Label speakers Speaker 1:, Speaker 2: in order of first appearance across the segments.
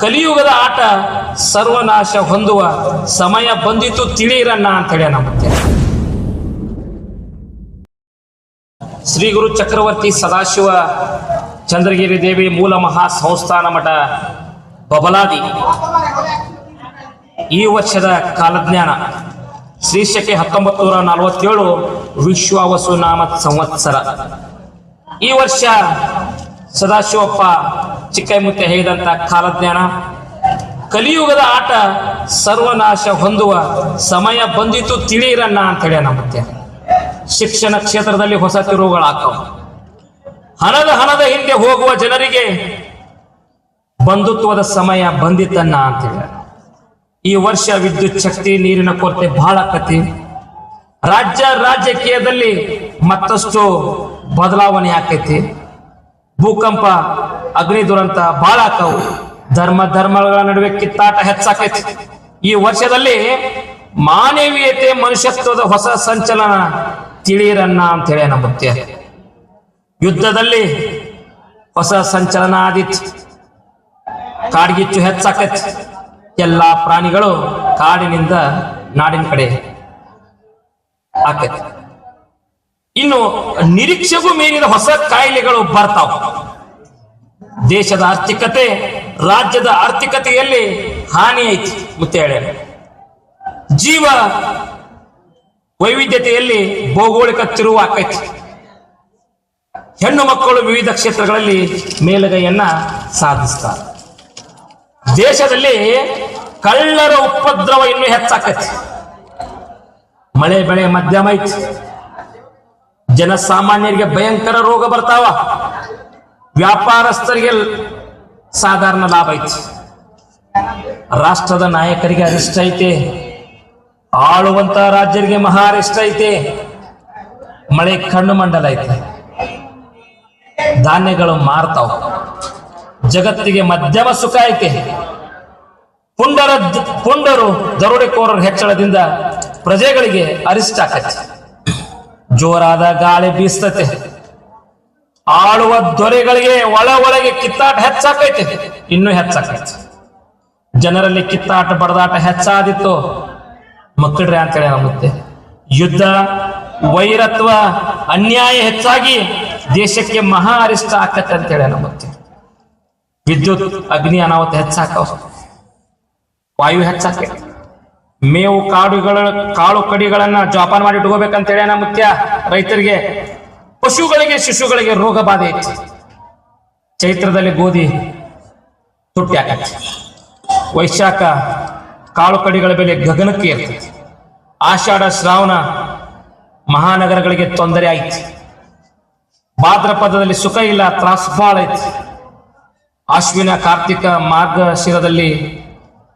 Speaker 1: ಕಲಿಯುಗದ ಆಟ ಸರ್ವನಾಶ ಹೊಂದುವ ಸಮಯ ಬಂದಿತು ತಿಳಿಯಿರಣ್ಣ ಅಂತ ಹೇಳಿ ಮತ್ತೆ. ಶ್ರೀ ಗುರು ಚಕ್ರವರ್ತಿ ಸದಾಶಿವ ಚಂದ್ರಗಿರಿ ದೇವಿ ಮೂಲ ಮಹಾ ಸಂಸ್ಥಾನ ಮಠ ಬಬಲಾದಿ. ಈ ವರ್ಷದ ಕಾಲಜ್ಞಾನ ಶ್ರೀಶಕೆ ಹತ್ತೊಂಬತ್ತು ನೂರ ನಲವತ್ತೇಳು ವಿಶ್ವಾವಸು ನಾಮ ಸಂವತ್ಸರ. ಈ ವರ್ಷ ಸದಾಶಿವಪ್ಪ ಚಿಕ್ಕೈಮುತ್ತೆ ಹೇಳಿದಂತ ಕಾಲಜ್ಞಾನ. ಕಲಿಯುಗದ ಆಟ ಸರ್ವನಾಶ ಹೊಂದುವ ಸಮಯ ಬಂದಿತು ತಿಳಿಯಿರಣ್ಣ ಅಂತ ಹೇಳಿ ಮತ್ತೆ. ಶಿಕ್ಷಣ ಕ್ಷೇತ್ರದಲ್ಲಿ ಹೊಸ ತಿರುವುಗಳಾಕವು ಹಣದ ಹಣದ ಹಿಂದೆ ಹೋಗುವ ಜನರಿಗೆ ಬಂಧುತ್ವದ ಸಮಯ ಬಂದಿತ್ತನ್ನ ಅಂತ ಹೇಳ ಈ ವರ್ಷ ವಿದ್ಯುತ್ ಶಕ್ತಿ, ನೀರಿನ ಕೊರತೆ ಬಹಳ ಕತಿ ರಾಜ್ಯ ರಾಜಕೀಯದಲ್ಲಿ ಮತ್ತಷ್ಟು ಬದಲಾವಣೆ ಆಕೈತಿ. ಭೂಕಂಪ ಅಗ್ನಿ ದುರಂತ ಬಹಳ ಆಕವು ಧರ್ಮ ಧರ್ಮಗಳ ನಡುವೆ ಕಿತ್ತಾಟ ಹೆಚ್ಚಾಕೈತಿ. ಈ ವರ್ಷದಲ್ಲಿ ಮಾನವೀಯತೆ ಮನುಷ್ಯತ್ವದ ಹೊಸ ಸಂಚಲನ ತಿಳಿಯಿರನ್ನ ಅಂತ ಹೇಳಿ ನಂಬುತ್ತೆ ಯುದ್ಧದಲ್ಲಿ ಹೊಸ ಸಂಚಲನ ಆದಿತ್ತು ಕಾಡ್ಗಿಚ್ಚು ಹೆಚ್ಚಾಕೈತಿ. ಎಲ್ಲಾ ಪ್ರಾಣಿಗಳು ಕಾಡಿನಿಂದ ನಾಡಿನ ಕಡೆ ಆಕೈತಿ. ಇನ್ನು ನಿರೀಕ್ಷೆಗೂ ಮೀರಿದ ಹೊಸ ಕಾಯಿಲೆಗಳು ಬರ್ತಾವ. ದೇಶದ ಆರ್ಥಿಕತೆ ರಾಜ್ಯದ ಆರ್ಥಿಕತೆಯಲ್ಲಿ ಹಾನಿ ಐತಿ ಮುತ್ತೇಳೆ. ಜೀವ ವೈವಿಧ್ಯತೆಯಲ್ಲಿ ಭೌಗೋಳಿಕ ತಿರುವು ಆಕೈತಿ ಹೆಣ್ಣು ಮಕ್ಕಳು ವಿವಿಧ ಕ್ಷೇತ್ರಗಳಲ್ಲಿ ಮೇಲುಗೈಯನ್ನ ಸಾಧಿಸ್ತಾರೆ. ದೇಶದಲ್ಲಿ ಕಳ್ಳರ ಉಪದ್ರವ ಇನ್ನೂ ಹೆಚ್ಚಾಕೈತಿ. ಮಳೆ, ಬೆಳೆ ಮಧ್ಯಮ ಐತಿ. ಜನಸಾಮಾನ್ಯರಿಗೆ ಭಯಂಕರ ರೋಗ ಬರ್ತಾವ. ವ್ಯಾಪಾರಸ್ಥರಿಗೆ ಸಾಧಾರಣ ಲಾಭ ಐತಿ. ರಾಷ್ಟ್ರದ ನಾಯಕರಿಗೆ ಅರಿಷ್ಟ ಐತೆ. ಆಳುವಂತ ರಾಜ್ಯರಿಗೆ ಮಹಾ ಅರಿಷ್ಟ ಐತೆ. ಮಳೆ ಕಣ್ಣು ಮಂಡಲ ಐತೆ. ಧಾನ್ಯಗಳು ಮಾರ್ತಾವ. ಜಗತ್ತಿಗೆ ಮಧ್ಯಮ ಸುಖ ಐತೆ. ಪುಂಡರ ಪುಂಡರು ದರೋಡೆಕೋರರ ಹೆಚ್ಚಳದಿಂದ ಪ್ರಜೆಗಳಿಗೆ ಅರಿಷ್ಟ ಆಕೈತಿ. ಜೋರಾದ ಗಾಳಿ ಬೀಸ್ತತೆ. ಆಳುವ ದೊರೆಗಳಿಗೆ ಒಳ ಒಳಗೆ ಕಿತ್ತಾಟ ಹೆಚ್ಚಾಕೈತಿ. ಇನ್ನೂ ಹೆಚ್ಚಾಕೈತಿ. ಜನರಲ್ಲಿ ಕಿತ್ತಾಟ, ಬಡದಾಟ ಹೆಚ್ಚಾದಿತ್ತು. ಮಕ್ಕಳ್ರೆ ಅಂತೇಳಿ ನಂಬುತ್ತೆ ಯುದ್ಧ, ವೈರತ್ವ, ಅನ್ಯಾಯ ಹೆಚ್ಚಾಗಿ ದೇಶಕ್ಕೆ ಮಹಾ ಅರಿಷ್ಟ ಆಕತ್ತೆ ಅಂತೇಳಿ ನಂಬುತ್ತೆ ವಿದ್ಯುತ್, ಅಗ್ನಿ ಅನಾಹುತ ಹೆಚ್ಚಾಕವ. ವಾಯು ಹೆಚ್ಚಾಕೆ ಮೇವು ಕಾಡುಗಳ, ಕಾಳು ಕಡಿಗಳನ್ನ ಜೋಪಾನ ಮಾಡಿ ಇಟ್ಕೋಬೇಕಂತೇಳಿ ಮುತ್ಯ ರೈತರಿಗೆ. ಪಶುಗಳಿಗೆ ಶಿಶುಗಳಿಗೆ ರೋಗ ಬಾಧೆ ಐತಿ ಚೈತ್ರದಲ್ಲಿ ಗೋಧಿ, ತುಟ್ಟಿ ಹಾಕತ್ತೆ ವೈಶಾಖ, ಕಾಳು ಕಡಿಗಳ ಬೆಲೆ ಗಗನಕ್ಕೆ ಇರ್ತೈತಿ ಆಷಾಢ, ಶ್ರಾವಣ ಮಹಾನಗರಗಳಿಗೆ ತೊಂದರೆ ಆಯ್ತು. ಭಾದ್ರಪದದಲ್ಲಿ ಸುಖ ಇಲ್ಲ, ತ್ರಾಸು ಭಾಳ ಐತಿ. ಅಶ್ವಿನ, ಕಾರ್ತಿಕ ಮಾರ್ಗಶಿರದಲ್ಲಿ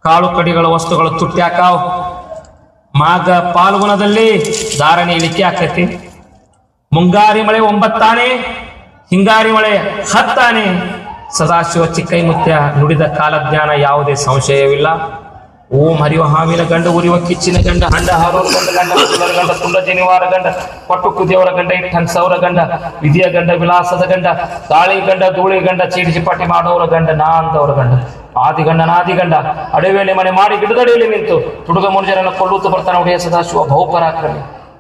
Speaker 1: ಕಾಳು ಕಡಿಗಳ ವಸ್ತುಗಳು ತುಟ್ಟಿ ಹಾಕಾವ್. ಮಾಘ, ಪಾಲ್ಗುಣದಲ್ಲಿ ಧಾರಣೆ ಇಳಿಕೆ ಆಕೈತಿ. ಮುಂಗಾರಿ ಮಳೆ ಒಂಬತ್ತಾನೆ ಹಿಂಗಾರಿ ಮಳೆ ಹತ್ತಾನೆ ಸದಾಶಿವ ಚಿಕ್ಕೈಮುತ್ಯ ನುಡಿದ ಕಾಲಜ್ಞಾನ ಯಾವುದೇ ಸಂಶಯವಿಲ್ಲ. ಓಂ ಹರಿವ ಹಾವಿನ ಗಂಡ, ಉರಿವ ಕಿಚ್ಚಿನ ಗಂಡ, ಹಂಡ ಹಾರೋರ ಗಂಡ ಗಂಡ ತುಂಡ ಜನಿವಾರ ಗಂಡ ಪಟ್ಟು ಕುದಿಯವರ ಗಂಡ, ಇಟ್ಟನ್ ಸೌರ ಗಂಡ, ವಿಧಿಯ ಗಂಡ, ವಿಲಾಸದ ಗಂಡ ಗಾಳಿ ಗಂಡ, ಧೂಳಿ ಗಂಡ ಚೀಟಿ ಚಿಪಾಟಿ ಮಾಡೋರ ಗಂಡ ನಾ ಅಂದವರ ಗಂಡ ಆದಿಗಂಡ ನಾದಿಗಂಡ ಅಡವೇಲಿ ಮನೆ ಮಾಡಿ ಗಿಡದಡಿಯಲ್ಲಿ ನಿಂತು, ತುಡುಗ ಮನುಜರನ್ನು ಕೊಳ್ಳುತ್ತ ಬರ್ತಾನೆ ಒಡೆಯ ಸದಾಶಿವ ಬಹುಪರಾಕ್ರಮಿ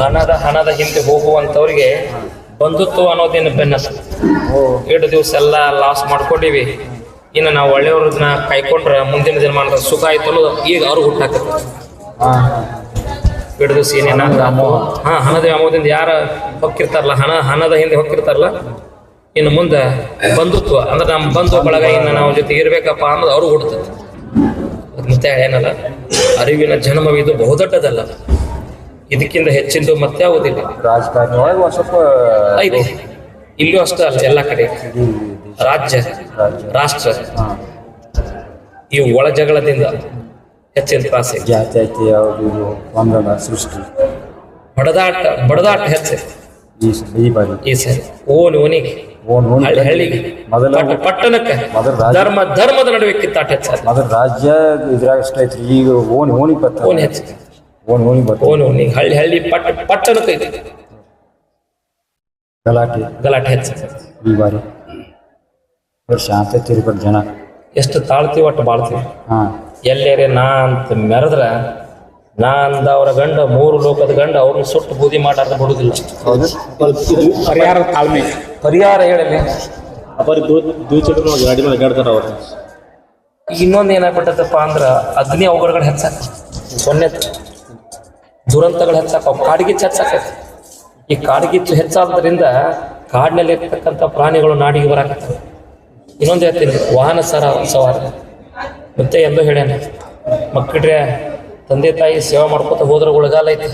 Speaker 1: ಹಣದ ಹಣದ ಹಿಂದೆ ಹೋಗುವಂತವ್ರಿಗೆ ಬಂಧುತ್ವ ಅನ್ನೋದೇನು
Speaker 2: ಬೆನ್ನಸ್
Speaker 1: ಎರಡು ದಿವಸ ಎಲ್ಲ ಲಾಸ್ ಮಾಡ್ಕೊಂಡಿವಿ. ಇನ್ನು ನಾವು ಒಳ್ಳೆಯವ್ರನ್ನ ಕೈಕೊಂಡ್ರೆ ಮುಂದಿನ ದಿನಮಾನದ ಸುಖ ಆಯ್ತಲ್ಲ ಈಗ ಅವ್ರಿಗೆ ಹುಟ್ಟಾಕತ್ತೆ. ಎರಡು ದಿವಸ ಏನೇನ ಹಾ ಹಣದ ವ್ಯಾಮೋಹದಿಂದ ಯಾರ ಹೊಕ್ಕಿರ್ತಾರಲ್ಲ ಹಣ ಹಣದ ಹಿಂದೆ ಹೊಕ್ಕಿರ್ತಾರಲ್ಲ ಇನ್ನು ಮುಂದೆ ಬಂಧುತ್ವ. ಅಂದ್ರೆ ನಮ್ಮ ಬಂಧು ಬಳಗ ಇನ್ನು ನಾವು ಜೊತೆ ಇರ್ಬೇಕಪ್ಪ ಅನ್ನೋದು ಅವ್ರಿಗೆ ಹುಡ್ತದೆ ಮತ್ತೆ ಏನಲ್ಲ? ಅರಿವಿನ ಜನ್ಮವಿದು ಬಹುದೊಡ್ಡದಲ್ಲ. ಇದಕ್ಕಿಂತ ಹೆಚ್ಚಿಂದು ಮತ್ತೆ ಯಾವುದಿಲ್ಲ
Speaker 2: ರಾಜಕಾರಣ ಒಳಗೆ ಸ್ವಲ್ಪ
Speaker 1: ಐತಿ ಇಲ್ಲೂ ಅಷ್ಟೇ ಅಲ್ಲ ಎಲ್ಲ ಕಡೆ. ರಾಜ್ಯ ರಾಷ್ಟ್ರ. ಈ ಒಳ ಜಗಳದಿಂದ ಹೆಚ್ಚಿನ ತ್ರಾಸ.
Speaker 2: ಯಾವುದು ಸೃಷ್ಟಿ.
Speaker 1: ಬಡದಾಟ ಬಡದಾಟ ಹೆಚ್ಚೆ.
Speaker 2: ಈ
Speaker 1: ಸರಿ. ಓನ್ ಓನಿಗೆ. ಹಳ್ಳಿಗೆ. ಪಟ್ಟಣಕ್ಕೆ. ಧರ್ಮ ಧರ್ಮದ ನಡುವೆ ಕಿತ್ತಾಟ ಹೆಚ್ಚಾದ
Speaker 2: ಮೊದಲ ರಾಜ್ಯ ಇದ್ರಾಗ ಅಷ್ಟ ಐತ್ರಿ? ಈಗ ಓಣಿ ಓಣಿ ಬತ್ತ
Speaker 1: ಓನ್ ಹೆಚ್ಚು.
Speaker 2: ಓಣಿ ಓಣಿ ಬತ್ತ
Speaker 1: ಓನ್ ಓನಿಗೆ ಹಳ್ಳಿ ಹಳ್ಳಿ ಪಟ್ಟ ಪಟ್ಟಣಕ್ಕೆ ಇದೆ
Speaker 2: ಗಲಾಟೆ.
Speaker 1: ಗಲಾಟೆ ಹೆಚ್ಚು.
Speaker 2: ಈ ಬಾರಿ. ಬರೀ ಶಾಂತ ತಿರುಗಡ್ ಜನ.
Speaker 1: ಎಷ್ಟು ತಾಳ್ತಿ ಒಟ್ಟು ಬಾಳ್ತೀವಿ.
Speaker 2: ಹಾ.
Speaker 1: ಎಲ್ಲೇರೆ ನಾ ಅಂತ ಮೆರೆದ್ರ ನಾ ಅಂದವರ ಗಂಡ ಮೂರು ಲೋಕದ ಗಂಡ ಅವ್ರನ್ನ ಸುಟ್ಟು ಬೂದಿ ಮಾಡಾರ್ದ ಬಿಡುದಿಲ್ಲ.
Speaker 2: ಹೌದು.
Speaker 3: ಪರಿಹಾರ ತಾಳ್ಮೆ.
Speaker 1: ಪರಿಹಾರ ಹೇಳಲಿ.
Speaker 3: ಅವರಿಗೆ ದ್ವಿಚಕ್ರ ಗಾಡಿ ಮೇಲೆ ಅಡ್ಡಾಡ್ತಾರ ಅವ್ರು.
Speaker 1: ಇನ್ನೊಂದು ಏನಾಗ್ಬಿಟ್ಟದಪ್ಪ ಅಂದ್ರ ಅಗ್ನಿ ಅವಘಡಗಳು ಹೆಚ್ಚಾಕ. ಸೊನ್ನೆ. ದುರಂತಗಳು ಹೆಚ್ಚಾಕ. ಕಾಡ್ಗಿಚ್ಚು ಹೆಚ್ಚಾಕೈತಿ ಈ ಕಾಡ್ಗಿಚ್ಚು ಹೆಚ್ಚಾದ್ರಿಂದ ಕಾಡಿನಲ್ಲಿ ಇರ್ತಕ್ಕಂಥ ಪ್ರಾಣಿಗಳು ನಾಡಿಗೆ ಬರಾಕತ್ತವೆ. ಇನ್ನೊಂದು ಹೇಳ್ತೀನಿ ವಾಹನ ಸರ ಸವಾರ. ಮತ್ತೆ ಎಲ್ಲೋ ಹೇಳೇನೆ ಮಕ್ಕಳ್ರೆ ತಂದೆ ತಾಯಿ ಸೇವೆ ಮಾಡ್ಕೊತ ಹೋದ್ರೆ ಉಳಗಾಲ ಐತಿ.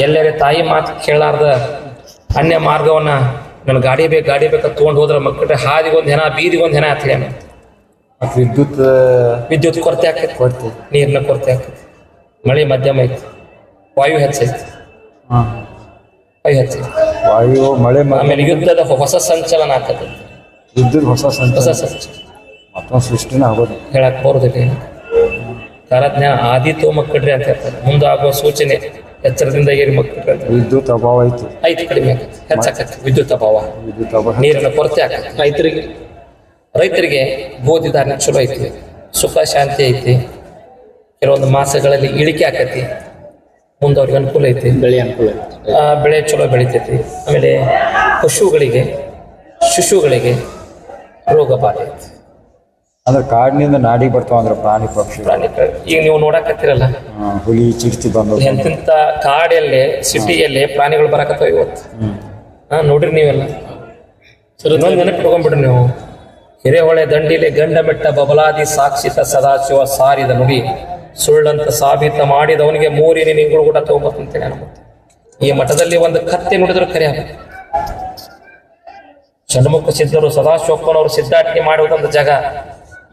Speaker 1: ಎಲ್ಲರೇ ತಾಯಿ ಮಾತು ಕೇಳಾರ್ದ ಅನ್ಯ ಮಾರ್ಗವನ್ನ ನನ್ನ ಗಾಡಿ ಬೇಕು ಗಾಡಿ ಬೇಕು ತೊಗೊಂಡು ಹೋದ್ರೆ ಮಕ್ಕಳ ಹಾದಿಗೊಂದು ಹೆನ ಬೀದಿಗೊಂದು ಹೆನ ಅಂತ
Speaker 2: ಮತ್ತು ವಿದ್ಯುತ್
Speaker 1: ವಿದ್ಯುತ್ ಕೊರತೆ ಆಕೈತಿ.
Speaker 2: ಕೊರತೆ.
Speaker 1: ನೀರಿನ ಕೊರತೆ ಆಕೈತಿ. ಮಳೆ ಮಧ್ಯಮ ಐತಿ ವಾಯು ಹೆಚ್ಚೈತಿ
Speaker 2: ಹಾ.
Speaker 1: ವಾಯು ಹೆಚ್ಚೈತಿ
Speaker 2: ವಾಯು ಮಳೆ
Speaker 1: ಆಮೇಲೆ ಯುದ್ಧದ ಹೊಸ ಸಂಚಲನ ಆಗ್ತದೆ
Speaker 2: ವಿದ್ಯುತ್ ಹೊಸ
Speaker 1: ಹೊಸ
Speaker 2: ಸಂಚ
Speaker 1: ಸಂಚಲನ.
Speaker 2: ಮತ್ತೊಂದು ಸೃಷ್ಟಿನ ಆಗೋದು
Speaker 1: ಹೇಳಕ್ ಬರೋದಿಲ್ಲ. ಕಾರಜ್ಞಾನ ಆದಿತ್ವ ಮಕ್ಕಳ್ರಿ ಅಂತ ಹೇಳ್ತಾರೆ. ಮುಂದಾಗುವ ಸೂಚನೆ. ಎಚ್ಚರದಿಂದ ಏರಿ ಮಕ್ಕಳು.
Speaker 2: ವಿದ್ಯುತ್ ಅಭಾವ ಐತಿ.
Speaker 1: ಐತಿ ಕಡಿಮೆ ಹೆಚ್ಚಾಕತ್ತೆ ಹೆಚ್ಚಾಕತಿ ವಿದ್ಯುತ್ ಅಭಾವ.
Speaker 2: ವಿದ್ಯುತ್ ಅಭಾವ
Speaker 1: ನೀರಿನ ಕೊರತೆ ಆಗತ್ತೆ
Speaker 3: ರೈತರಿಗೆ
Speaker 1: ರೈತರಿಗೆ ಗೋಧಿ ಧಾನ್ಯ ಚಲೋ ಐತಿ. ಸುಖ ಶಾಂತಿ ಐತಿ. ಕೆಲವೊಂದು ಮಾಸಗಳಲ್ಲಿ ಇಳಿಕೆ ಆಕತಿ. ಮುಂದವ್ರಿಗೆ ಅನುಕೂಲ ಐತಿ.
Speaker 3: ಬೆಳೆ ಅನುಕೂಲ
Speaker 1: ಬೆಳೆ ಚಲೋ ಬೆಳಿತೈತಿ. ಆಮೇಲೆ ಪಶುಗಳಿಗೆ ಶಿಶುಗಳಿಗೆ ರೋಗ ಬಾಧೆ ಐತಿ.
Speaker 2: ಅಂದ್ರೆ ಕಾಡಿನಿಂದ ನಾಡಿಗೆ ಬರ್ತಾವ ಅಂದ್ರೆ ಪ್ರಾಣಿ ಪಕ್ಷಿ
Speaker 1: ಪ್ರಾಣಿ ಈಗ ನೀವು ನೋಡಕತ್ತಿರಲ್ಲ?
Speaker 2: ಹುಲಿ ಚಿಡ್ತಿ ಬಂದು
Speaker 1: ಎಂತೆಂತ ಕಾಡಲ್ಲೇ ಸಿಟಿಯಲ್ಲೇ ಪ್ರಾಣಿಗಳು ಬರಕತ್ತಾವ ಇವತ್ತು? ಹಾ ನೋಡ್ರಿ ನೀವೆಲ್ಲ. ಸರ್ ಇನ್ನೊಂದು ನೆನಪಿಟ್ಕೊಂಡ್ಬಿಡ್ರಿ ನೀವು. ಹಿರೇಹೊಳೆ ದಂಡಿಲೆ ಗಂಡ ಮೆಟ್ಟ ಬಬಲಾದಿ ಸಾಕ್ಷಿತ ಸದಾಶಿವ ಸಾರಿದ ನುಡಿ. ಸುಳ್ಳಂತ ಸಾಬೀತ ಮಾಡಿದವನಿಗೆ ಮೂರಿನ ನಿಂಗಳು ಕೂಡ ತಗೊಂಬರ್ತಂತೇನೆ ಅನ್ಬೋದು ಈ ಮಠದಲ್ಲಿ ಒಂದು ಕತ್ತೆ ನುಡಿದ್ರು ಕರೆ ಷಣ್ಮುಖ ಸಿದ್ಧರು ಸದಾಶಿವಪ್ಪನವರು ಸಿದ್ಧಾಟನೆ ಮಾಡುವುದೊಂದು ಜಾಗ.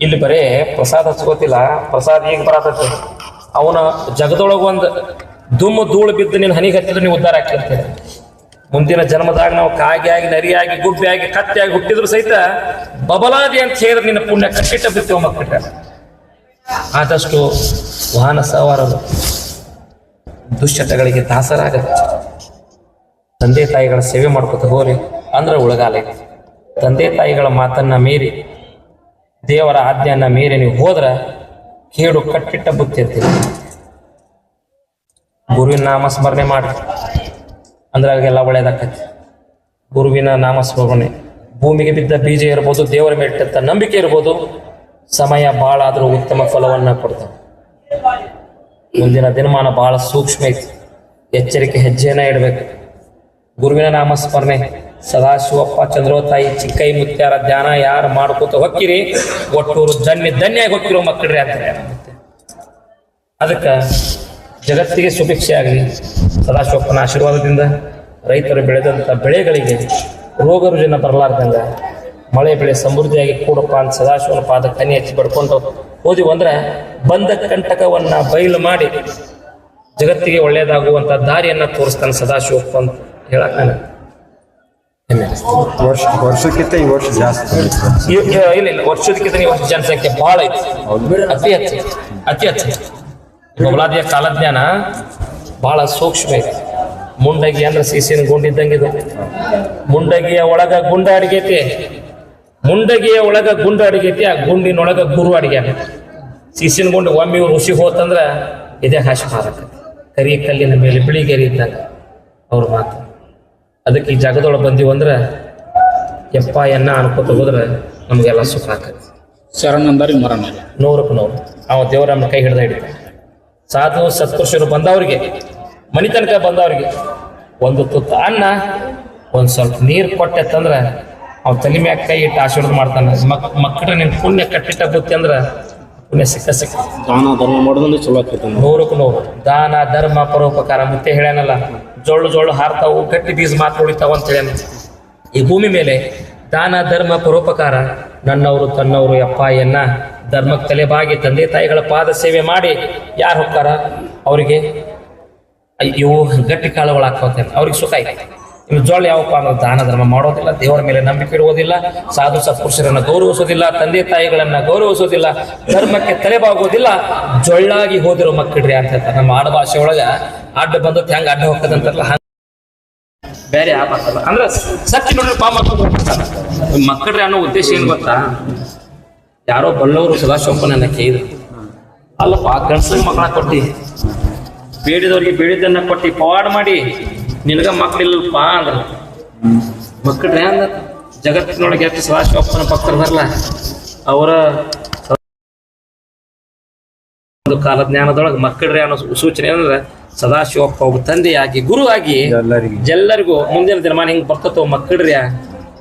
Speaker 1: ಇಲ್ಲಿ ಬರೇ ಪ್ರಸಾದ ಹಚ್ಕೋತಿಲ್ಲ. ಪ್ರಸಾದ ಈಗ ಬರತೈತಿ. ಅವನ ಜಗದೊಳಗ ಒಂದು ದುಮ್ಮು ಧೂಳು ಬಿದ್ದು ನೀನು ಹನಿಗೆ ಹಚ್ಚಿದ್ರೆ ನೀವು ಉದ್ಧಾರ ಆಗ್ತಿರ್ತೀರಿ. ಮುಂದಿನ ಜನ್ಮದಾಗ ನಾವು ಕಾಗಿಯಾಗಿ, ನರಿಯಾಗಿ, ಗುಬ್ಬಿಯಾಗಿ, ಕತ್ತೆಯಾಗಿ ಹುಟ್ಟಿದ್ರು ಸಹಿತ ಬಬಲಾದಿ ಅಂತ ಹೇಳಿದ್ರೆ ನಿನ್ನ ಪುಣ್ಯ ಕಟ್ಟಿಟ್ಟ ಬಿತ್ತೇವ ಮಕ್ಕಳ ಆದಷ್ಟು ವಾಹನ ಸವಾರರು ದುಶ್ಚಟಗಳಿಗೆ ದಾಸರಾಗದ ತಂದೆ ತಾಯಿಗಳ ಸೇವೆ ಮಾಡ್ಕೊತ ಹೋರಿ. ಅಂದ್ರೆ ಉಳಗಾಲ. ತಂದೆ ತಾಯಿಗಳ ಮಾತನ್ನ ಮೀರಿ ದೇವರ ಆಜ್ಞೆಯನ್ನ ಮೀರಿ ನೀವು ಹೋದ್ರ ಕೇಡು ಕಟ್ಟಿಟ್ಟ ಬುತ್ತಿ ಇರ್ತೀರಿ. ಗುರುವಿನ ನಾಮಸ್ಮರಣೆ ಮಾಡಿ. ಅಂದ್ರೆ ಅವಾಗೆಲ್ಲ ಒಳ್ಳೇದಾಕತಿ. ಗುರುವಿನ ನಾಮಸ್ಮರಣೆ. ಭೂಮಿಗೆ ಬಿದ್ದ ಬೀಜ ಇರ್ಬೋದು, ದೇವರ ಮೇಲಿಟ್ಟಂತ ನಂಬಿಕೆ ಇರ್ಬೋದು, ಸಮಯ ಭಾಳ ಆದರೂ ಉತ್ತಮ ಫಲವನ್ನ ಕೊಡ್ತಾವೆ ಮುಂದಿನ ದಿನಮಾನ ಬಹಳ ಸೂಕ್ಷ್ಮ ಐತಿ. ಎಚ್ಚರಿಕೆ ಹೆಜ್ಜೆನ ಇಡಬೇಕು. ಗುರುವಿನ ನಾಮಸ್ಮರಣೆ. ಸದಾಶಿವಪ್ಪ ಚಂದ್ರೋತಾಯಿ ಚಿಕ್ಕೈ ಮುತ್ಯಾರ ಧ್ಯಾನ ಯಾರು ಮಾಡ್ಕೋತ ಹೊಕ್ಕಿರಿ ಒಟ್ಟೂರು ಧನ್ಯ ಧನ್ಯಾಗಿ ಹೊಕ್ಕಿರೋ ಮಕ್ಕಳ್ರಿ ಅಂತ ಅದಕ್ಕೆ ಜಗತ್ತಿಗೆ ಸುಭಿಕ್ಷೆ ಆಗಲಿ. ಸದಾಶಿವಪ್ಪನ ಆಶೀರ್ವಾದದಿಂದ ರೈತರು ಬೆಳೆದಂಥ ಬೆಳೆಗಳಿಗೆ ರೋಗ ರುಜಿನ ಬರಲಾರ್ದಂಗ ಮಳೆ ಬೆಳೆ ಸಮೃದ್ಧಿಯಾಗಿ ಕೂಡಪ್ಪ ಅಂತ ಸದಾಶಿವನ ಪಾದ ಕನಿ ಹಚ್ಚಿ ಬಡ್ಕೊಂಡು ಹೋದಿವು ಅಂದ್ರೆ ಬಂದ ಕಂಟಕವನ್ನ ಬಯಲು ಮಾಡಿ ಜಗತ್ತಿಗೆ ಒಳ್ಳೆಯದಾಗುವಂಥ ದಾರಿಯನ್ನ ತೋರಿಸ್ತಾನೆ ಸದಾಶಿವಪ್ಪ ಅಂತ ಹೇಳಕ್ಕೆ ನಾನು.
Speaker 2: ವರ್ಷ ವರ್ಷಕ್ಕಿಂತ ಈ ವರ್ಷ ಜಾಸ್ತಿ
Speaker 1: ಇಲ್ಲ ಇಲ್ಲ ವರ್ಷದಕ್ಕಿಂತ ವರ್ಷ ಜನಸಂಖ್ಯೆ ಬಹಳ ಐತಿ. ಅತಿ ಹೆಚ್ಚು ಅತಿ ಹೆಚ್ಚು. ಮೊಗಲಾದಿಯ ಕಾಲಜ್ಞಾನ ಬಹಳ ಸೂಕ್ಷ್ಮ ಐತಿ ಮುಂಡಗಿ ಅಂದ್ರೆ ಸೀಸಿನ ಗುಂಡಿದ್ದಂಗಿದೆ ಮುಂಡಗಿಯ ಒಳಗ ಗುಂಡ ಅಡಿಗೈತಿ ಮುಂಡಗಿಯ ಒಳಗ ಗುಂಡ ಅಡಿಗೆತಿ ಆ ಗುಂಡಿನೊಳಗ ಗುರು ಅಡಿಗೆ ಸೀಸಿನ ಗುಂಡು ಒಮ್ಮೆ ಋಷಿ ಹೋತಂದ್ರ ಇದೇ ಹಾಶಿ ಮಾರಕ ಕರಿ ಕಲ್ಲಿನ ಮೇಲೆ ಬಿಳಿಗೆರಿ ಇದ್ದಾಗ ಅವ್ರ ಮಾತು. ಅದಕ್ಕೆ ಈ ಜಾಗದೊಳಗೆ ಬಂದೀವಿ ಅಂದ್ರೆ ಯಪ್ಪ ಎನ್ನ ಅನ್ಕೋತ ಹೋದ್ರೆ ನಮಗೆಲ್ಲ ಸುಖ ಆಕತಿ
Speaker 3: ಶರಣ ಅಂದಾರಿಗೆ ಮರಣ.
Speaker 1: ನೂರಕ್ಕೆ ನೂರು. ಅವ ದೇವರ ನಮ್ಮ ಕೈ ಹಿಡ್ದ ಹಿಡಿದ. ಸಾಧು ಸತ್ಪುರುಷರು ಬಂದವರಿಗೆ ಮನಿ ತನಕ ಬಂದವರಿಗೆ ಒಂದು ತುತ್ತು ಅನ್ನ ಒಂದು ಸ್ವಲ್ಪ ನೀರು ಕೊಟ್ಟೆತ್ತಂದ್ರೆ ಅವ್ ತಲೆ ಮ್ಯಾಗ ಕೈ ಇಟ್ಟು ಆಶೀರ್ವಾದ ಮಾಡ್ತಾನೆ. ಮಕ್ ಮಕ್ಕಳ ನಿನ್ ಪುಣ್ಯ ಕಟ್ಟಿಟ್ಟ ಬುತ್ತಿ ಅಂದ್ರೆ ಪುಣ್ಯ ಸಿಕ್ಕ ಸಿಕ್ಕ.
Speaker 3: ದಾನ ಧರ್ಮ ಮಾಡೋದಂದ್ರೆ ಚಲೋ ಆಗ್ತದೆ
Speaker 1: ನೂರಕ್ಕೆ ನೂರು. ದಾನ ಧರ್ಮ ಪರೋಪಕಾರ ಮತ್ತೆ ಹೇಳ್ಯಾನಲ್ಲ. ಜೋಳು ಜೊಳ್ಳು ಹಾರ್ತಾವು, ಗಟ್ಟಿ ಬೀಜ ಮಾತು ಉಳಿತಾವ ಅಂತ ಹೇಳ್ಯಾನ ಈ ಭೂಮಿ ಮೇಲೆ ದಾನ, ಧರ್ಮ, ಪರೋಪಕಾರ ನನ್ನವರು, ತನ್ನವರು, ಯಪ್ಪ, ಎನ್ನ, ಧರ್ಮಕ್ಕೆ ತಲೆಬಾಗಿ ತಂದೆ ತಾಯಿಗಳ ಪಾದ ಸೇವೆ ಮಾಡಿ ಯಾರು ಹೋಗ್ತಾರ? ಅವರಿಗೆ ಇವು ಗಟ್ಟಿ ಹಾಕೋತೆ ಅವ್ರಿಗೆ ಸುಖ ಐತೆ ಇನ್ನು ಜೋಳ ಯಾವಪ್ಪ ಅಂದ್ರೆ ದಾನ, ಧರ್ಮ ಮಾಡೋದಿಲ್ಲ, ದೇವರ ಮೇಲೆ ನಂಬಿಕೆ ಇಡುವುದಿಲ್ಲ, ಸಾಧು ಸತ್ಪುರುಷರನ್ನ ಗೌರವಿಸೋದಿಲ್ಲ ತಂದೆ ತಾಯಿಗಳನ್ನ ಗೌರವಿಸೋದಿಲ್ಲ ಧರ್ಮಕ್ಕೆ ತಲೆಬಾಗೋದಿಲ್ಲ ಜೊಳ್ಳಾಗಿ ಹೋದಿರೋ ಮಕ್ಕಳ್ರಿ ಅಂತ ಹೇಳ್ತಾರೆ. ನಮ್ಮ ಆಡ ಭಾಷೆ ಒಳಗ ಅಡ್ಡ ಬಂದತ್ ಹೆಂಗ ಅಡ್ಡ ಹೋಗ್ತದೆ ಅಂತಲ್ಲ ಬೇರೆ ಆ ಮಾತಲ್ಲ ಅಂದ್ರೆ ಸಚ್ಚಿ ನೋಡ್ರಿ ಪಾ ಮಕ್ಕಳು ಮಕ್ಕಳ್ರಿ ಅನ್ನೋ ಉದ್ದೇಶ ಏನ್ ಗೊತ್ತಾ? ಯಾರೋ ಬಲ್ಲವರು ಸದಾಶಿವಪ್ಪನನ್ನ ಕೇಳಿದ್ರು. ಅಲ್ಲಪ್ಪ ಗಂಡ್ಸ ಮಕ್ಕಳ ಕೊಟ್ಟಿ. ಬೇಡಿದವ್ರಿಗೆ ಬೇಡಿದ್ದನ್ನ ಕೊಟ್ಟಿ, ಪವಾಡ ಮಾಡಿ. ನಿನಗ ಮಕ್ಕಳಿಲ್ಲಪ್ಪ ಅಂದ್ರ. ಮಕ್ಕಳ್ರೆ ಅಂದ್ರ. ಜಗತ್ತಿನೊಳಗೆ ಎಷ್ಟು ಸದಾಶಿವಪ್ಪನ ಭಕ್ತರು ಬರಲ್ಲ ಅವರ ಒಂದು ಕಾಲ ಜ್ಞಾನದೊಳಗೆ ಮಕ್ಕಳ್ರೆ ಅನ್ನೋ ಸೂಚನೆ ಅಂದ್ರೆ ಸದಾಶಿವಪ್ಪ ಒಬ್ಬ ತಂದೆಯಾಗಿ ಗುರುವಾಗಿ
Speaker 2: ಎಲ್ಲರಿಗೂ.
Speaker 1: ಎಲ್ಲರಿಗೂ ಮುಂದಿನ ದಿನಮಾನ ಹಿಂಗ್ ಬರ್ತತೋ ಮಕ್ಕಳ್ರ್ಯಾ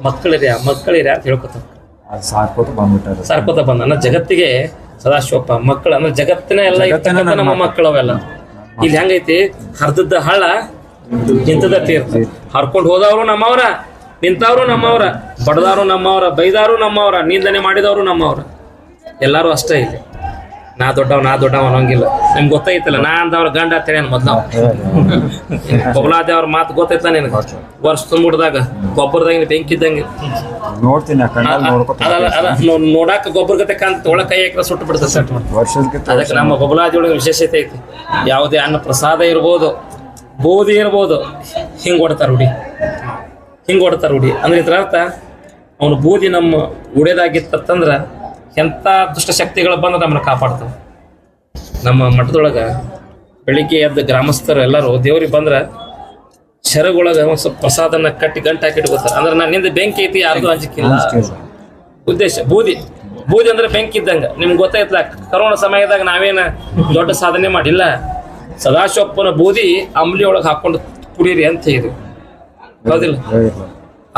Speaker 1: ಮಕ್ಕಳಿರ್ಯ ಮಕ್ಕಳಿರ್ಯಾ ಅಂತ ಹೇಳ್ಕೊತ
Speaker 2: ಸಾರ್ಪತ ಸಾಕೋತ ಬಂದ್ಬಿಟ್ಟಾರ.
Speaker 1: ಸಾರ್ಕೋತ ಬಂದ. ಜಗತ್ತಿಗೆ ಸದಾಶಿವಪ್ಪ ಮಕ್ಕಳು ಅಂದ್ರೆ ಜಗತ್ತಿನ ಎಲ್ಲ ನಮ್ಮ ಮಕ್ಕಳು. ಅವೆಲ್ಲ ಇಲ್ಲಿ ಹೆಂಗೈತಿ? ಹರ್ದದ್ದ ಹಳ್ಳ ನಿಂತದ ತೀರ್ಥ. ಹರ್ಕೊಂಡು ಹೋದವರು ನಮ್ಮವ್ರ ನಿಂತವ್ರು ನಮ್ಮವ್ರ ಬಡದಾರು ನಮ್ಮವ್ರ ಬೈದಾರು ನಮ್ಮವ್ರ ನಿಂದನೆ ಮಾಡಿದವರು ನಮ್ಮವ್ರ. ಎಲ್ಲಾರು ಅಷ್ಟೇ ಇಲ್ಲಿ. ನಾ ದೊಡ್ಡವ ನಾ ದೊಡ್ಡವ ಅನ್ನೋಂಗಿಲ್ಲ. ನಿಮ್ಗೆ ಗೊತ್ತೈತಲ್ಲ ನಾ ಅಂದವ್ರ ಗಂಡ ಅಂತೇಳಿ ಅನ್ ಮೊದ್ಲು ಬೊಗಳಾದೇವ್ರ ಮಾತು ಗೊತ್ತೈತಲ್ಲ ನಿನಗೆ? ವರ್ಷ ತುಂಬಿಡ್ದಾಗ ಗೊಬ್ಬರದಾಗ ಬೆಂಕಿ ಇದ್ದಂಗೆ.
Speaker 2: ನೋಡ್ತೀನಿ
Speaker 1: ನೋಡಾಕ ಗೊಬ್ಬರ ಗತೆ ಕಾಂತ ತೊಳ ಕೈ ಹಾಕಿದ್ರೆ ಸುಟ್ಟು ಬಿಡ್ತದೆ ಸೆಟ್ ಅದಕ್ಕೆ ನಮ್ಮ ಬಬಲಾದಿ ಒಳಗೆ ವಿಶೇಷತೆ ಐತಿ. ಯಾವುದೇ ಅನ್ನ ಪ್ರಸಾದ ಇರ್ಬೋದು ಬೋಧಿ ಇರ್ಬೋದು ಹಿಂಗ್ ಹೊಡ್ತಾರ ಹುಡಿ. ಹಿಂಗ್ ಹೊಡ್ತಾರ ಹುಡಿ. ಅಂದ್ರೆ ಇದ್ರ ಅರ್ಥ ಅವನು ಬೂದಿ ನಮ್ಮ ಉಡೇದಾಗಿತ್ತಂದ್ರ ಎಂಥ ದುಷ್ಟಶಕ್ತಿಗಳು ಬಂದು ನಮ್ಮನ್ನ ಕಾಪಾಡ್ತವೆ? ನಮ್ಮ ಮಠದೊಳಗ ಬೆಳಿಗ್ಗೆ ಎದ್ದ ಗ್ರಾಮಸ್ಥರು ಎಲ್ಲರೂ ದೇವ್ರಿಗೆ ಬಂದ್ರ ಶರಗೊಳಗ ಒಂದು ಸ್ವಲ್ಪ ಪ್ರಸಾದನ ಕಟ್ಟಿ ಗಂಟು ಹಾಕಿ ಅಂದ್ರೆ ಅಂದ್ರೆ ನನ್ನಿಂದ ಬೆಂಕಿ ಐತಿ ಯಾರ್ದು ಅಂಜಿಕಿಲ್ಲ. ಉದ್ದೇಶ ಬೂದಿ. ಬೂದಿ ಅಂದ್ರೆ ಬೆಂಕಿ ಇದ್ದಂಗ. ನಿಮ್ಗೆ ಗೊತ್ತಾಯ್ತಲ್ಲ ಕರೋನಾ ಸಮಯದಾಗ ನಾವೇನ ದೊಡ್ಡ ಸಾಧನೆ ಮಾಡಿಲ್ಲ. ಸದಾಶಿವಪ್ಪನ ಬೂದಿ ಅಂಬಲಿ ಒಳಗೆ ಹಾಕೊಂಡು ಕುಡೀರಿ ಅಂತ ಹೇಳಿದ್ರು. ಹೌದಿಲ್ಲ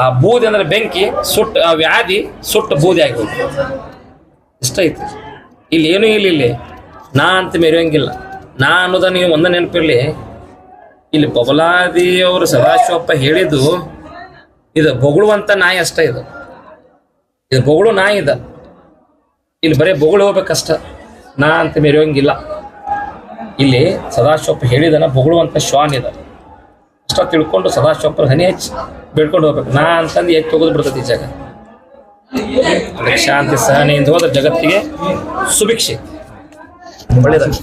Speaker 1: ಆ ಬೂದಿ ಅಂದ್ರೆ ಬೆಂಕಿ ಸುಟ್ಟು ಆ ವ್ಯಾಧಿ ಸುಟ್ಟು ಬೂದಿ ಆಗಿ ಇಷ್ಟ ಐತಿ. ಇಲ್ಲಿ ಏನೂ ಇಲ್ಲ ಇಲ್ಲಿ. ನಾ ಅಂತ ಮೆರೆಯಂಗಿಲ್ಲ ನಾ ಅನ್ನೋದ ನೀವು ಒಂದ ನೆನಪಿರ್ಲಿ. ಇಲ್ಲಿ ಬಬಲಾದಿಯವರು ಸದಾಶಿವಪ್ಪ ಹೇಳಿದ್ದು, ಇದು ಬೊಗಳುವಂಥ ನಾಯಿ ಅಷ್ಟ ಇದು. ಇದು ಬೊಗಳು ನಾಯಿ ಇದೆ. ಇಲ್ಲಿ ಬರೀ ಬೊಗಳು ಹೋಗ್ಬೇಕಷ್ಟ. ನಾ ಅಂತ ಮೆರೆಯೋಂಗಿಲ್ಲ ಇಲ್ಲಿ ಸದಾಶಿವಪ್ಪ ಹೇಳಿದನ ಬೊಗಳುವಂಥ ಶ್ವಾನ್ ಇದೆ. ಅಷ್ಟ ತಿಳ್ಕೊಂಡು ಸದಾಶಿವಪ್ಪನ ಹನಿ ಹಚ್ಚಿ ಬೇಡ್ಕೊಂಡು ಹೋಗ್ಬೇಕು. ನಾ ಅಂತಂದು ಎತ್ತಿ ಹೋಗೋದು ಬಿಡ್ತೈತಿ ಈ ಜಾಗ. ಶಾಂತಿ ಸಹನೆಯಿಂದ ಹೋದ್ರೆ ಜಗತ್ತಿಗೆ ಸುಭಿಕ್ಷೆ. ಒಳ್ಳೇದಾಗ